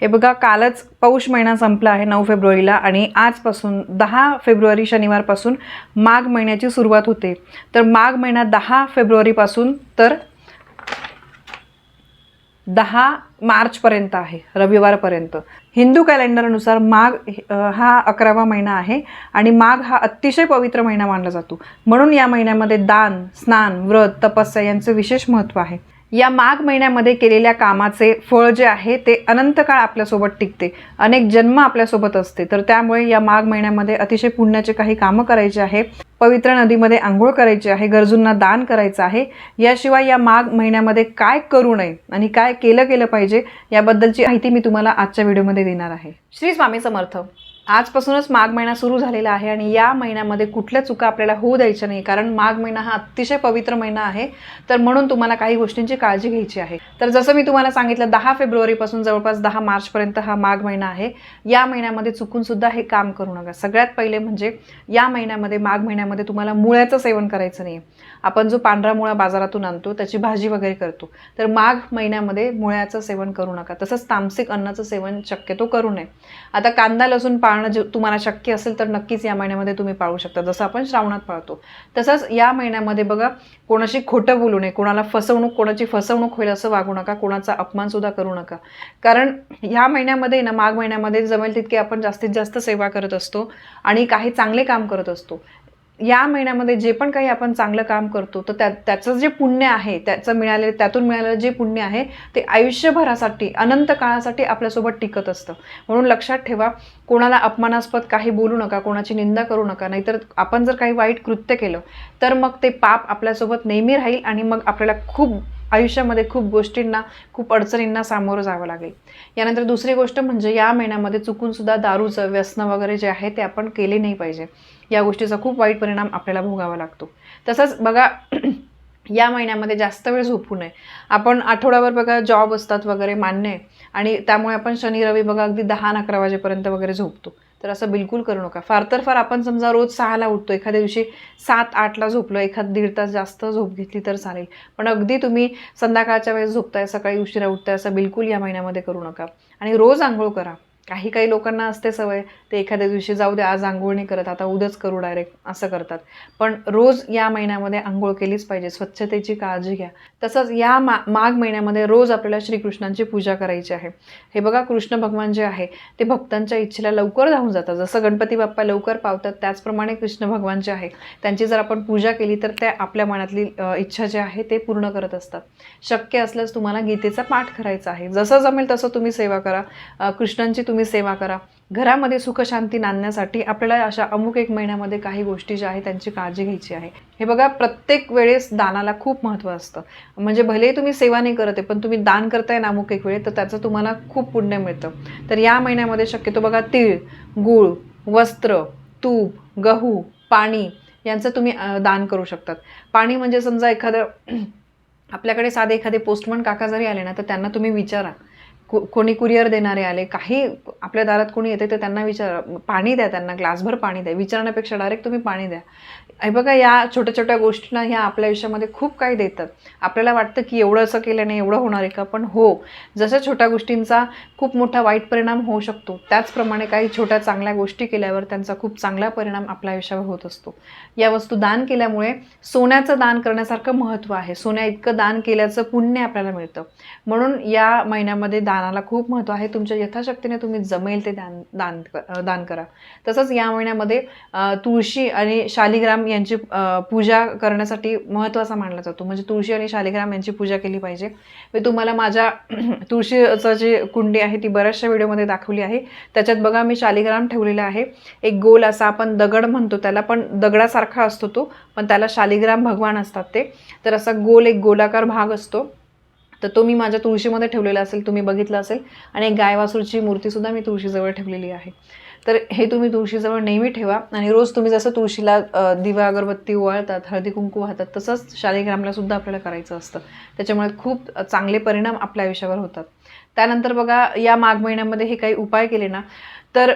हे बघा कालच पौष महिना संपला आहे नऊ फेब्रुवारीला आणि आजपासून दहा फेब्रुवारी शनिवारपासून माघ महिन्याची सुरुवात होते. तर माघ महिना दहा फेब्रुवारीपासून तर दहा मार्चपर्यंत आहे रविवारपर्यंत. हिंदू कॅलेंडरनुसार माघ हा अकरावा महिना आहे आणि माघ हा अतिशय पवित्र महिना मानला जातो. म्हणून या महिन्यामध्ये दान स्नान व्रत तपस्या यांचं विशेष महत्त्व आहे. या माघ महिन्यामध्ये केलेल्या कामाचे फळ जे आहे ते अनंत काळ आपल्यासोबत टिकते. अनेक जन्म आपल्यासोबत असते. तर त्यामुळे या माघ महिन्यामध्ये अतिशय पुण्याचे काही कामं करायचे आहे. पवित्र नदीमध्ये आंघोळ करायची आहे. गरजूंना दान करायचं आहे. याशिवाय या माघ महिन्यामध्ये काय करू नये आणि काय केलं केलं पाहिजे याबद्दलची माहिती मी तुम्हाला आजच्या व्हिडिओमध्ये देणार आहे. श्री स्वामी समर्थ. आजपासूनच माघ महिना सुरू झालेला आहे आणि या महिन्यामध्ये कुठल्या चुका आपल्याला होऊ द्यायच्या नाही कारण माघ महिना हा अतिशय पवित्र महिना आहे. तर म्हणून तुम्हाला काही गोष्टींची काळजी घ्यायची आहे. तर जसं मी तुम्हाला सांगितलं दहा फेब्रुवारीपासून जवळपास दहा मार्चपर्यंत हा माघ महिना आहे. या महिन्यामध्ये चुकून सुद्धा हे काम करू नका. सगळ्यात पहिले म्हणजे या महिन्यामध्ये माघ महिन्यामध्ये तुम्हाला मुळ्याचं सेवन करायचं नाही आपण जो पांढरा मुळा बाजारातून आणतो त्याची भाजी वगैरे करतो. तर माघ महिन्यामध्ये मुळ्याचं सेवन करू नका. तसंच तामसिक अन्नाचं सेवन शक्यतो करू नये. आता कांदा लसूण पाळणं जे तुम्हाला शक्य असेल तर नक्कीच या महिन्यामध्ये तुम्ही पाळू शकता. जसं आपण श्रावणात पाळतो. तसंच या महिन्यामध्ये बघा कोणाशी खोटं बोलू नये. कोणाला फसवणूक कोणाची फसवणूक होईल असं वागू नका. कोणाचा अपमानसुद्धा करू नका. कारण ह्या महिन्यामध्ये ना माघ महिन्यामध्ये जमेल तितके आपण जास्तीत जास्त सेवा करत असतो आणि काही चांगले काम करत असतो. या महिन्यामध्ये जे पण काही आपण चांगलं काम करतो तर त्या त्याचं जे पुण्य आहे त्याचं मिळालेलं त्यातून मिळालेलं जे पुण्य आहे ते आयुष्यभरासाठी अनंत काळासाठी आपल्यासोबत टिकत असतं. म्हणून लक्षात ठेवा कोणाला अपमानास्पद काही बोलू नका कोणाची निंदा करू नका नाहीतर आपण जर काही वाईट कृत्य केलं तर मग ते पाप आपल्यासोबत नेहमी राहील आणि मग आपल्याला खूप आयुष्यामध्ये खूप गोष्टींना खूप अडचणींना सामोरं जावं लागेल. यानंतर दुसरी गोष्ट म्हणजे या महिन्यामध्ये चुकूनसुद्धा दारूचं व्यसन वगैरे जे आहे ते आपण केले नाही पाहिजे. या गोष्टीचा खूप वाईट परिणाम आपल्याला भोगावा लागतो. तसंच बघा या महिन्यामध्ये जास्त वेळ झोपू नये. आपण आठवड्यावर बघा जॉब असतात वगैरे मान्य आहे. आणि त्यामुळे आपण शनी रवी बघा अगदी दहा अकरा वाजेपर्यंत वगैरे झोपतो. तर असं बिलकुल करू नका. फार तर फार आपण समजा रोज सहाला उठतो एखाद्या दिवशी सात आठला झोपलो एखाद दीड तास जास्त झोप घेतली तर चालेल. पण अगदी तुम्ही संध्याकाळच्या वेळेस झोपताय सकाळी उशिरा उठताय असं बिलकुल या महिन्यामध्ये करू नका. आणि रोज आंघोळ करा. काही काही लोकांना असते सवय ते एखाद्या दिवशी जाऊ दे आज आंघोळ नाही करत आता उद्याच करू डायरेक्ट असं करतात. पण रोज या महिन्यामध्ये आंघोळ केलीच पाहिजे स्वच्छतेची काळजी घ्या. तसंच या मा माघ महिन्यामध्ये रोज आपल्याला श्रीकृष्णांची पूजा करायची आहे. हे बघा कृष्ण भगवान जे आहे ते भक्तांच्या इच्छेला लवकर धावून जातात. जसं गणपती बाप्पा लवकर पावतात त्याचप्रमाणे कृष्ण भगवान जे आहे त्यांची जर आपण पूजा केली तर त्या आपल्या मनातली इच्छा जे आहे ते पूर्ण करत असतात. शक्य असल्यास तुम्हाला गीतेचा पाठ करायचा आहे. जसं जमेल तसं तुम्ही सेवा करा. कृष्णांची तुम्ही सेवा करा. घरामध्ये सुखशांती नांदण्यासाठी आपल्याला अशा अमुक एक महिन्यामध्ये काही गोष्टी ज्या आहेत त्यांची काळजी घ्यायची आहे. हे बघा प्रत्येक वेळेस दानाला खूप महत्त्व असतं. म्हणजे भलेही तुम्ही सेवा नाही करत आहे पण तुम्ही दान करताय ना अमुक एक वेळेस तर त्याचं तुम्हाला खूप पुण्य मिळतं. तर या महिन्यामध्ये शक्यतो बघा तीळ गूळ वस्त्र तूप गहू पाणी यांचं तुम्ही दान करू शकतात. पाणी म्हणजे समजा एखादं आपल्याकडे साधे एखादे पोस्टमन काका जरी आले ना तर त्यांना तुम्ही विचारा. कोणी कुरिअर देणारे आले काही आपल्या दारात कोणी येते तर त्यांना विचार पाणी द्या त्यांना ग्लासभर पाणी द्या विचारण्यापेक्षा डायरेक्ट तुम्ही पाणी द्या. हे बघा या छोट्या छोट्या गोष्टींना ह्या आपल्या आयुष्यामध्ये खूप काही देतात. आपल्याला वाटतं की एवढं असं केल्याने एवढं होणार आहे का? पण हो जशा छोट्या गोष्टींचा खूप मोठा वाईट परिणाम होऊ शकतो त्याचप्रमाणे काही छोट्या चांगल्या गोष्टी केल्यावर त्यांचा खूप चांगला परिणाम आपल्या आयुष्यावर होत असतो. या वस्तू दान केल्यामुळे सोन्याचं दान करण्यासारखं महत्त्व आहे. सोन्या इतकं दान केल्याचं पुण्य आपल्याला मिळतं. म्हणून या महिन्यामध्ये दान दानाला खूप महत्त्व आहे. तुमच्या यथाशक्तीने तुम्ही जमेल ते दान दान क- दान करा. तसंच या महिन्यामध्ये तुळशी आणि शालिग्राम यांची पूजा करण्यासाठी महत्त्वाचा मानला जातो. म्हणजे तुळशी आणि शालिग्राम यांची पूजा केली पाहिजे. मी तुम्हाला माझ्या तुळशीचं जी कुंडी आहे ती बऱ्याचशा व्हिडिओमध्ये दाखवली आहे. त्याच्यात बघा मी शालिग्राम ठेवलेला आहे. एक गोल असा आपण दगड म्हणतो त्याला पण दगडासारखा असतो तो पण त्याला शालिग्राम भगवान असतात ते. तर असा गोल एक गोलाकार भाग असतो. तर तो मी माझ्या तुळशीमध्ये ठेवलेला असेल तुम्ही बघितलं असेल. आणि एक गायवासूरची मूर्तीसुद्धा मी तुळशीजवळ ठेवलेली आहे. तर हे तुम्ही तुळशीजवळ नेहमी ठेवा. आणि रोज तुम्ही जसं तुळशीला दिवा अगरबत्ती ओवाळतात हळदी कुंकू वाहतात तसंच शालिग्रामला सुद्धा आपल्याला करायचं असतं. त्याच्यामुळे खूप चांगले परिणाम आपल्या आयुष्यावर होतात. त्यानंतर बघा या माघ महिन्यामध्ये हे काही उपाय केले ना तर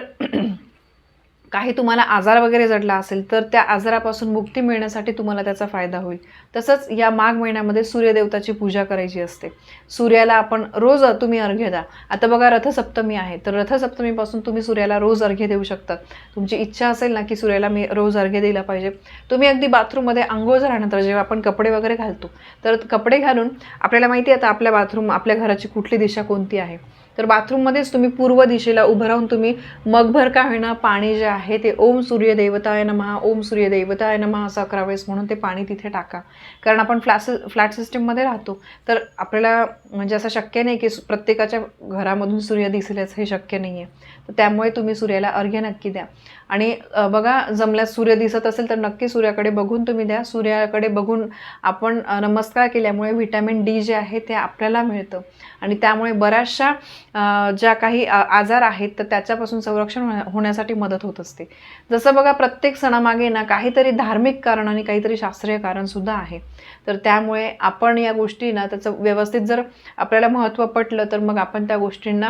काही तुम्हाला आजार वगैरे जडला असेल तर त्या आजारापासून मुक्ती मिळण्यासाठी तुम्हाला त्याचा फायदा होईल. तसंच या माघ महिन्यामध्ये सूर्यदेवताची पूजा करायची असते. सूर्याला आपण रोज तुम्ही अर्घ्य द्या. आता बघा रथसप्तमी आहे. तर रथसप्तमीपासून तुम्ही सूर्याला रोज अर्घ्य देऊ शकता. तुमची इच्छा असेल ना की सूर्याला मी रोज अर्घ्य दिला पाहिजे. तुम्ही अगदी बाथरूममध्ये आंघोळ झाल्यानंतर जेव्हा आपण कपडे वगैरे घालतो तर कपडे घालून आपल्याला माहिती आहे आता आपल्या बाथरूम आपल्या घराची कुठली दिशा कोणती आहे? तर बाथरूममध्येच तुम्ही पूर्व दिशेला उभं राहून तुम्ही मगभर का होईना पाणी जे आहे ते ओम सूर्यदेवताय नमहा ओम सूर्यदेवताय नमहा असं अकरा वेळेस म्हणून ते पाणी तिथे टाका. कारण आपण फ्लॅट फ्लॅट सिस्टीममध्ये राहतो. तर आपल्याला म्हणजे असं शक्य नाही की प्रत्येकाच्या घरामधून सूर्य दिसेलच हे शक्य नाही आहे तर त्यामुळे तुम्ही सूर्याला अर्घ्य नक्की द्या. आणि बघा जमल्यास सूर्य दिसत असेल तर नक्की सूर्याकडे बघून तुम्ही द्या. सूर्याकडे बघून आपण नमस्कार केल्यामुळे व्हिटॅमिन डी जे आहे ते आपल्याला मिळतं. आणि त्यामुळे बऱ्याचशा ज्या काही आ- आजार आहेत तर त्याच्यापासून संरक्षण होण्या- होण्यासाठी मदत होत असते. जसं बघा प्रत्येक सणामागे ना काहीतरी धार्मिक कारण आणि काहीतरी शास्त्रीय कारण सुद्धा आहे. तर त्यामुळे आपण या गोष्टींना त्याचं व्यवस्थित जर आपल्याला महत्त्व पटलं तर मग आपण त्या गोष्टींना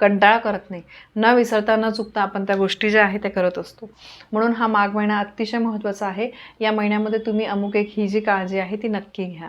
कंटाळा करत नाही. न विसरता न चुकता आपण त्या गोष्टी ज्या आहेत त्या करत असतो. म्हणून हा माघ महिना अतिशय महत्त्वाचा आहे. या महिन्यामध्ये तुम्ही अमुक एक ही जी काळजी आहे ती नक्की घ्या.